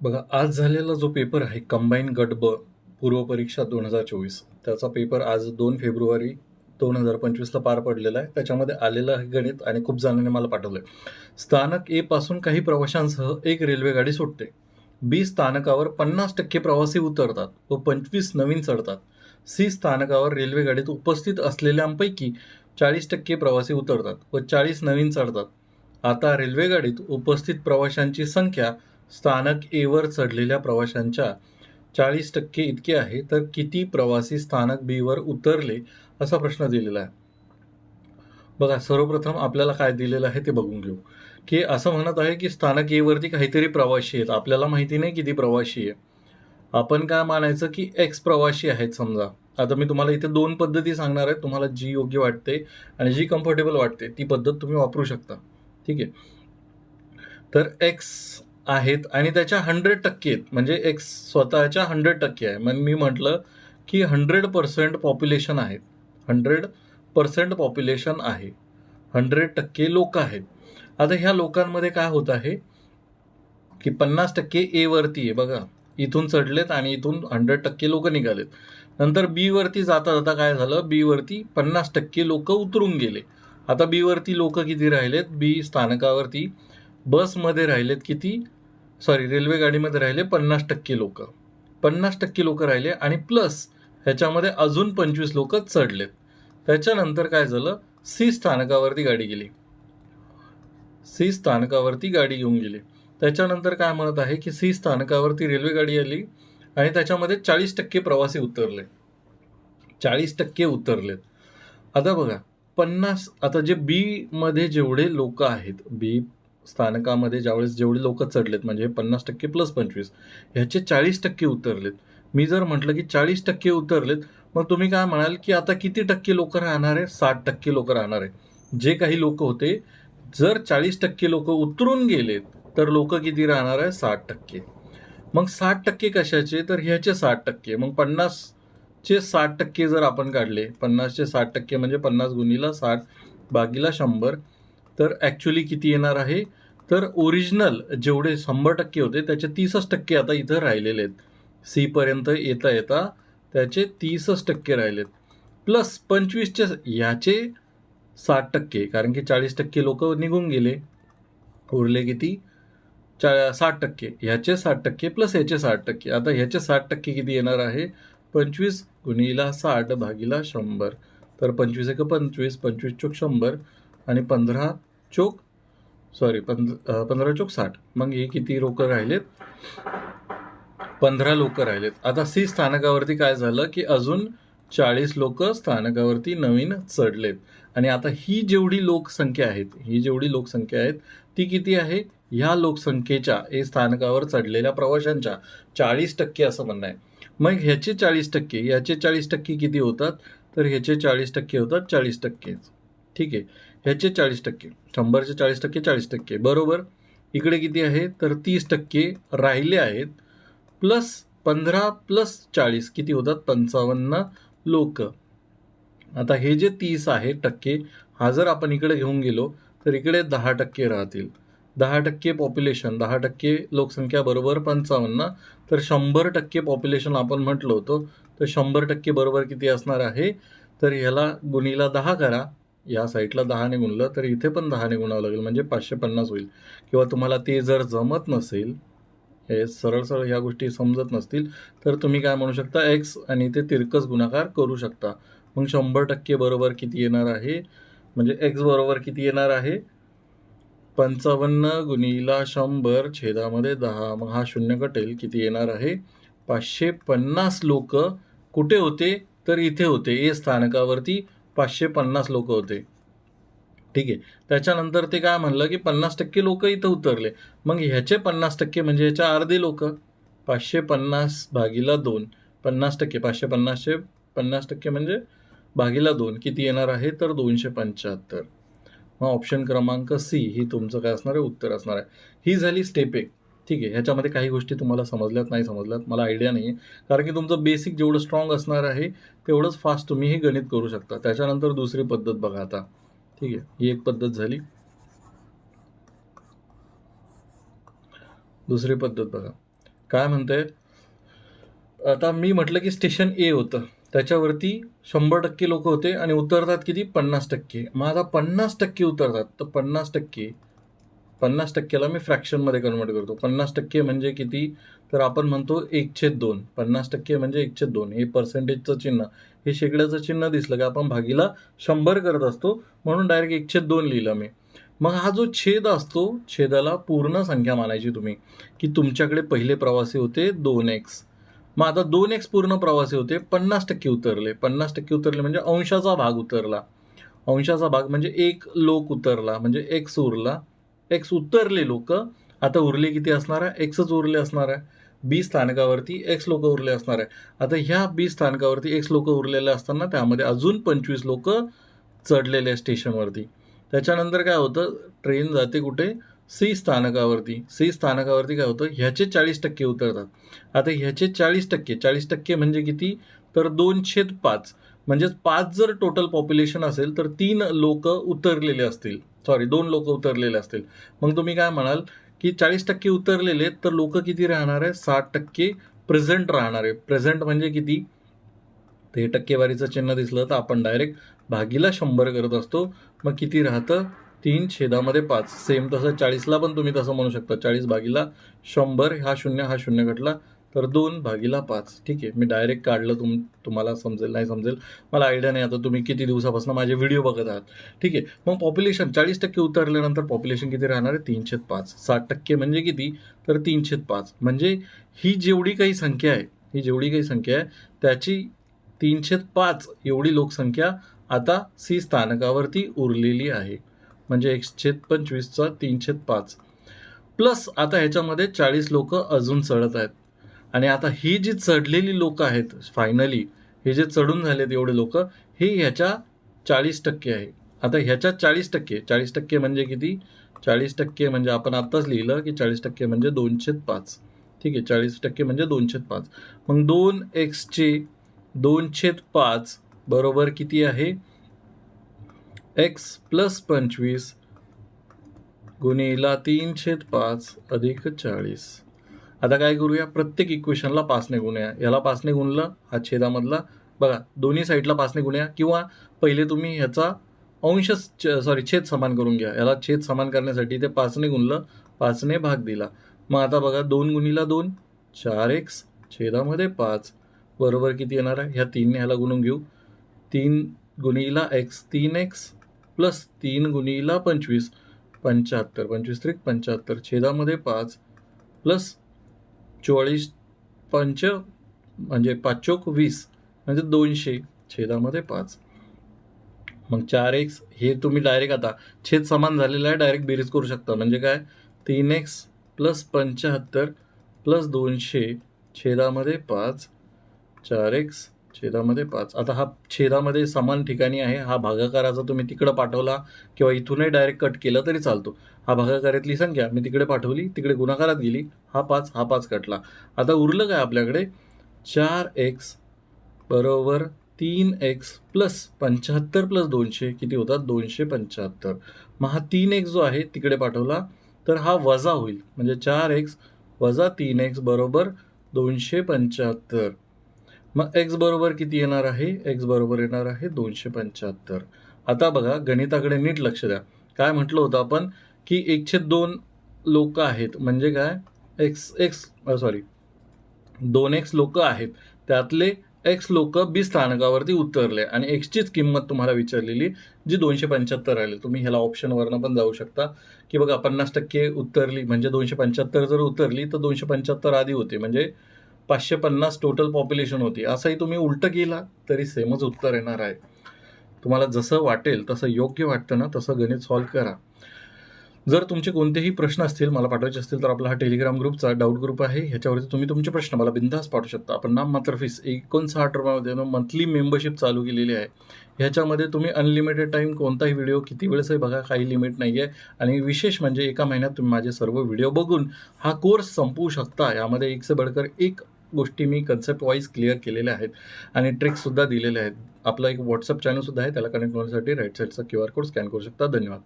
बघा आज झालेला जो पेपर आहे कंबाईन गट ब पूर्व परीक्षा दोन हजार चोवीस त्याचा पेपर आज दोन फेब्रुवारी दोन हजार पंचवीसला पार पडलेला आहे. त्याच्यामध्ये आलेलं आहे गणित आणि खूप जणांनी मला पाठवलं आहे स्थानक ए पासून काही प्रवाशांसह एक रेल्वेगाडी सुटते. बी स्थानकावर पन्नास टक्के प्रवासी उतरतात व पंचवीस नवीन चढतात. सी स्थानकावर रेल्वेगाडीत उपस्थित असलेल्यांपैकी चाळीस टक्के प्रवासी उतरतात व चाळीस नवीन चढतात. आता रेल्वेगाडीत उपस्थित प्रवाशांची संख्या स्थानक एवर चढलेल्या प्रवाशांच्या चाळीस टक्के इतके आहे तर किती प्रवासी स्थानक बीवर उतरले असा प्रश्न दिलेला आहे. बघा सर्वप्रथम आपल्याला काय दिलेलं आहे ते बघून घेऊ. की असं म्हणत आहे की स्थानक ए वरती काहीतरी प्रवासी आहेत. आपल्याला माहिती नाही किती प्रवासी आहे. आपण काय मानायचं की एक्स प्रवासी आहेत समजा. आता मी तुम्हाला इथे दोन पद्धती सांगणार आहे. तुम्हाला जी योग्य वाटते आणि जी कम्फर्टेबल वाटते ती पद्धत तुम्ही वापरू शकता. ठीक आहे. तर एक्स आहेत आणि त्याच्या हंड्रेड टक्के आहेत. म्हणजे एक स्वतःच्या हंड्रेड टक्के आहे. मग मी म्हटलं की हंड्रेड पर्सेंट पॉप्युलेशन आहेत हंड्रेड पर्सेंट पॉप्युलेशन आहे. हंड्रेड टक्के लोक आहेत. आता ह्या लोकांमध्ये काय होत आहे की पन्नास टक्के एवरती आहे. बघा इथून चढलेत आणि इथून हंड्रेड टक्के लोक निघालेत. नंतर बीवरती जाता जाता काय झालं? बीवरती पन्नास टक्के लोक उतरून गेले. आता बीवरती लोक किती राहिलेत? बी स्थानकावरती बसमध्ये राहिलेत किती? सॉरी रेल्वे गाडीमध्ये राहिले पन्नास टक्के लोक. पन्नास टक्के लोक राहिले आणि प्लस ह्याच्यामध्ये अजून पंचवीस लोक चढलेत. त्याच्यानंतर काय झालं? सी स्थानकावरती गाडी गेली. सी स्थानकावरती गाडी घेऊन गेली. त्याच्यानंतर काय म्हणत आहे की सी स्थानकावरती रेल्वे गाडी आली आणि त्याच्यामध्ये चाळीस टक्के प्रवासी उतरले. चाळीस टक्के उतरलेत. आता बघा पन्नास आता जे बी मध्ये जेवढे लोक आहेत बी स्थानकामध्ये ज्यावेळेस जेवढे लोक चढलेत म्हणजे पन्नास टक्के प्लस पंचवीस ह्याचे चाळीस टक्के उतरलेत. मी जर म्हटलं की चाळीस टक्के उतरलेत मग तुम्ही काय म्हणाल की आता किती टक्के लोक राहणार आहे? साठ टक्के लोक राहणार आहे. जे काही लोक होते जर चाळीस टक्के लोक उतरून गेलेत तर लोक किती राहणार आहे? साठ टक्के. मग साठ टक्के कशाचे? तर ह्याचे साठ टक्के. मग पन्नासचे साठ टक्के जर आपण काढले पन्नासचे साठ टक्के म्हणजे पन्नास गुणीला साठ बागीला शंभर तर ॲक्च्युली किती येणार आहे? तर ओरिजिनल जेवढे शंभर टक्के होते त्याचे तीसच टक्के आता इथं राहिलेले आहेत. सीपर्यंत येता येता त्याचे तीसच टक्के राहिलेत. प्लस पंचवीसचे ह्याचे साठ टक्के कारण की चाळीस टक्के लोक निघून गेले. उरले किती? चा साठ टक्के. ह्याचे साठ टक्के प्लस ह्याचे साठ टक्के. आता ह्याचे साठ टक्के किती येणार आहे? पंचवीस गुणीला साठ भागीला शंभर. तर पंचवीस एक पंचवीस पंचवीस चोक शंभर आणि पंधरा चोक? सॉरी पंध पंधरा चोक साठ. मग हे किती लोक राहिलेत? पंधरा लोक राहिलेत. आता सी स्थानकावरती काय झालं की अजून चाळीस लोक स्थानकावरती नवीन चढलेत. आणि आता ही जेवढी लोकसंख्या आहेत ही जेवढी लोकसंख्या आहेत ती किती आहे? ह्या लोकसंख्येच्या हे स्थानकावर चढलेल्या प्रवाशांच्या. चाळीस टक्के असं म्हणणं आहे. मग ह्याचे चाळीस टक्के ह्याचे चाळीस टक्के किती होतात? तर ह्याचे चाळीस टक्के होतात चाळीस टक्के ठीक आहे. ह्याचे चाळीस टक्के. शंभरचे चाळीस टक्के चाळीस टक्के. बरोबर? इकडे किती आहे? तर तीस टक्के राहिले आहेत. प्लस पंधरा प्लस चाळीस. किती होतात? पंचावन्न लोक. आता हे जे तीस आहे टक्के हा जर आपण इकडे घेऊन गेलो तर इकडे दहा टक्के राहतील. दहा टक्के पॉप्युलेशन दहा टक्के लोकसंख्या बरोबर पंचावन्न. तर शंभर टक्के पॉप्युलेशन आपण म्हटलं होतं तर शंभर टक्के बरोबर किती असणार आहे? तर ह्याला गुणीला दहा करा. या साईटला दहाने गुणलं तर इथे पण दहाने गुणावं लागेल. म्हणजे पाचशे पन्नास होईल. किंवा तुम्हाला ते जर जमत नसेल हे सरळ सरळ ह्या गोष्टी समजत नसतील तर तुम्ही काय म्हणू शकता एक्स आणि ते तिरकस गुणाकार करू शकता. मग शंभर टक्के बरोबर किती येणार आहे? म्हणजे एक्स बरोबर किती येणार आहे? पंचावन्न गुणीला शंभर छेदामध्ये दहा. मग हा शून्य कटेल. किती येणार आहे? पाचशे पन्नास लोक कुठे होते? तर इथे होते. ए स्थानकावरती पाचशे पन्नास लोक होते. ठीक आहे. त्याच्यानंतर ते काय म्हणलं की पन्नास टक्के लोक इथं उतरले. मग ह्याचे पन्नास टक्के म्हणजे ह्याच्या अर्धे लोक पाचशे पन्नास भागीला दोन. पन्नास टक्के. पाचशे पन्नासशे पन्नास टक्के म्हणजे भागीला दोन. किती येणार आहे? तर दोनशे पंच्याहत्तर. मग ऑप्शन क्रमांक सी ही तुमचं काय असणार आहे? उत्तर असणार आहे. ही झाली स्टेप एक. ठीक आहे ह्याच्यामध्ये काही गोष्टी तुम्हाला समजल्यात नाही समजल्यात मला आयडिया नाही आहे कारण की तुमचं बेसिक जेवढं स्ट्रॉंग असणार आहे तेवढंच फास्ट तुम्ही हे गणित करू शकता. त्याच्यानंतर दुसरी पद्धत बघा आता. ठीक आहे ही एक पद्धत झाली. दुसरी पद्धत बघा. काय म्हणते आता मी म्हटलं की स्टेशन ए होतं. त्याच्यावरती शंभर टक्के लोक होते आणि उतरतात किती? पन्नास टक्के. मग आता पन्नास टक्के उतरतात तर पन्नास टक्के पन्नास टक्क्याला मी फ्रॅक्शनमध्ये कन्वर्ट करतो. पन्नास टक्के म्हणजे किती? तर आपण म्हणतो एक छेद दोन. पन्नास टक्के म्हणजे एक छेद दोन. हे पर्सेंटेजचं चिन्ह. हे शेकड्याचं चिन्ह दिसलं की आपण भागीला शंभर करत असतो. म्हणून डायरेक्ट एक छेद दोन लिहिलं मी. मग हा जो छेद असतो छेदाला पूर्ण संख्या मानायची तुम्ही. की तुमच्याकडे पहिले प्रवासी होते दोन एक्स मग आता दोन एक्स पूर्ण प्रवासी होते पन्नास टक्के उतरले. पन्नास टक्के उतरले म्हणजे अंशाचा भाग उतरला. अंशाचा भाग म्हणजे एक लोक उतरला म्हणजे एक्स उरला. एक्स उतरले लोक आता उरले किती असणार आहे? एक्सच उरले असणार आहे. बी स्थानकावरती एक्स लोक उरले असणार आहे. आता ह्या बी स्थानकावरती एक्स लोक उरलेले असताना त्यामध्ये अजून पंचवीस लोक चढलेले आहे स्टेशनवरती. त्याच्यानंतर काय होतं? ट्रेन जाते कुठे? सी स्थानकावरती. सी स्थानकावरती काय होतं? ह्याचे चाळीस टक्के उतरतात. आता ह्याचे चाळीस टक्के चाळीस टक्के म्हणजे किती? तर दोनशेत पाच. म्हणजेच पाच जर टोटल पॉप्युलेशन असेल तर तीन लोक उतरलेले असतील. सॉरी दोन लोक उतरलेले असतील. मग तुम्ही काय म्हणाल की चाळीस टक्के उतरलेले तर लोक किती राहणार आहे? साठ टक्के प्रेझेंट राहणार आहे. प्रेझेंट म्हणजे किती? ते टक्केवारीचं चिन्ह दिसलं तर आपण डायरेक्ट भागीला शंभर करत असतो. मग किती राहतं? तीन छेदामध्ये पाच. सेम तसं चाळीसला पण तुम्ही तसं म्हणू शकता. चाळीस भागीला शंभर हा शून्य हा शून्य घटला. तर दोन भागीला पाच. ठीक आहे मी डायरेक्ट काढलं तुम तुम्हाला समजेल नाही समजेल. मला आयडिया नाही आता तुम्ही किती दिवसापासून माझे व्हिडिओ बघत आहात. ठीक आहे मग पॉप्युलेशन चाळीस टक्के उतरल्यानंतर पॉप्युलेशन किती राहणार आहे? तीनशे पाच. साठ टक्के म्हणजे किती? तर तीनशे पाच. म्हणजे ही जेवढी काही संख्या आहे ही जेवढी काही संख्या आहे त्याची तीनशे पाच एवढी लोकसंख्या आता सी स्थानकावरती उरलेली आहे. म्हणजे एकशे पंचवीसचा तीनशे पाच. प्लस आता ह्याच्यामध्ये चाळीस लोक अजून चढत आहेत. आणि आता ही जी चढलेली लोक आहेत फायनली हे जे चढून झालेत एवढे लोक हे ह्याच्या चाळीस टक्के आहे. आता ह्याच्या चाळीस टक्के चाळीस टक्के म्हणजे किती? चाळीस टक्के म्हणजे आपण आत्ताच लिहिलं की चाळीस टक्के म्हणजे दोनशे पाच. ठीक आहे चाळीस टक्के म्हणजे दोनशे पाच. मग दोन एक्सचे दोनशे पाच बरोबर किती आहे? एक्स प्लस पंचवीस गुणिला तीनशे पाच अधिक चाळीस. आता काय करूया? प्रत्येक इक्वेशनला पाचने गुणूया. याला पाचने गुणलं हा छेदामधला. बघा दोन्ही साईडला पाचने गुणूया. किंवा पहिले तुम्ही ह्याचा अंश सॉरी छेद समान करून घ्या. याला छेद समान करण्यासाठी ते पाचने गुणलं पाचने भाग दिला. मग आता बघा दोन गुणीला दोन चार एक्स छेदामध्ये पाच. बरोबर किती येणार आहे? ह्या तीनने ह्याला गुणून घेऊ. तीन गुणीला एक्स तीन एक्स प्लस तीन गुणीला पंचवीस. पंच्याहत्तर. पंचवीस त्रिक पंच्याहत्तर. छेदामध्ये पाच. प्लस चोळीस पंच म्हणजे पाचोक वीस म्हणजे दोनशे छेदामध्ये पाच. मग चार एक्स हे तुम्ही डायरेक्ट आता छेद समान झालेला आहे डायरेक्ट बेरीज करू शकता. म्हणजे काय? तीन एक्स प्लस पंच्याहत्तर प्लस दोनशे छेदामध्ये पाच. चार एक्स छेदामध्ये पाच. आता हा छेदामध्ये समान ठिकाणी आहे. हा भागाकाराचा तुम्ही तिकडं पाठवला किंवा इथूनही डायरेक्ट कट केलं तरी चालतो. हा भागाकारातली संख्या मी तिकडे पाठवली तिकडे गुणाकारात गेली हा पाच हा पाच कटला. आता उरलं काय आपल्याकडे? चार एक्स बरोबर तीन एक्स प्लस पंच्याहत्तर प्लस दोनशे. किती होतात? दोनशे पंच्याहत्तर. मग हा तीन एक्स जो आहे तिकडे पाठवला तर हा वजा होईल. म्हणजे चार एक्स वजा तीन एक्स बरोबर दोनशे पंच्याहत्तर. मग एक्स बरोबर किती येणार आहे? एक्स बरोबर येणार आहे दोनशे पंच्याहत्तर. आता बघा गणिताकडे नीट लक्ष द्या. काय म्हटलं होतं आपण? की एकशे दोन लोक आहेत. म्हणजे काय? एक्स एक्स सॉरी दोन एक्स लोक आहेत. त्यातले एक्स लोक बी स्थानकावरती उतरले. आणि एक्सचीच किंमत तुम्हाला विचारलेली जी दोनशे पंच्याहत्तर आली तुम्ही ह्याला ऑप्शनवरनं पण जाऊ शकता. की बघा पन्नास टक्के उतरली. म्हणजे दोनशे पंच्याहत्तर जर उतरली तर दोनशे पंच्याहत्तर आधी होते. म्हणजे पाचशे पन्नास टोटल पॉप्युलेशन होती. असंही तुम्ही उलटं गेला तरी सेमच उत्तर येणार आहे. तुम्हाला जसं वाटेल तसं योग्य वाटतं ना तसं गणित सॉल्व करा. जर तुमचे कोणतेही प्रश्न असतील मला पाठवायचे असतील तर आपला हा टेलिग्राम ग्रुपचा डाऊट ग्रुप आहे. ह्याच्यावरती तुम्ही तुमचे प्रश्न मला बिंदास पाठवू शकता. आपण नाम मात्र फीस एकोणसाठ रुपयामध्ये मंथली मेंबरशिप चालू केलेली आहे. ह्याच्यामध्ये तुम्ही अनलिमिटेड टाईम कोणताही व्हिडिओ किती वेळेसही बघा काही लिमिट नाही आहे आणि विशेष म्हणजे एका महिन्यात तुम्ही माझे सर्व व्हिडिओ बघून हा कोर्स संपवू शकता. यामध्ये एक से बडकर एक गोष्टी मी कन्सेप्ट वाईज क्लिअर केलेल्या आहेत. आणि ट्रिक्ससुद्धा दिलेल्या आहेत. आपला एक व्हॉट्सअप चॅनलसुद्धा आहे. त्याला कनेक्ट होण्यासाठी राईट साईडचा क्यू आर कोड स्कॅन करू शकता. धन्यवाद.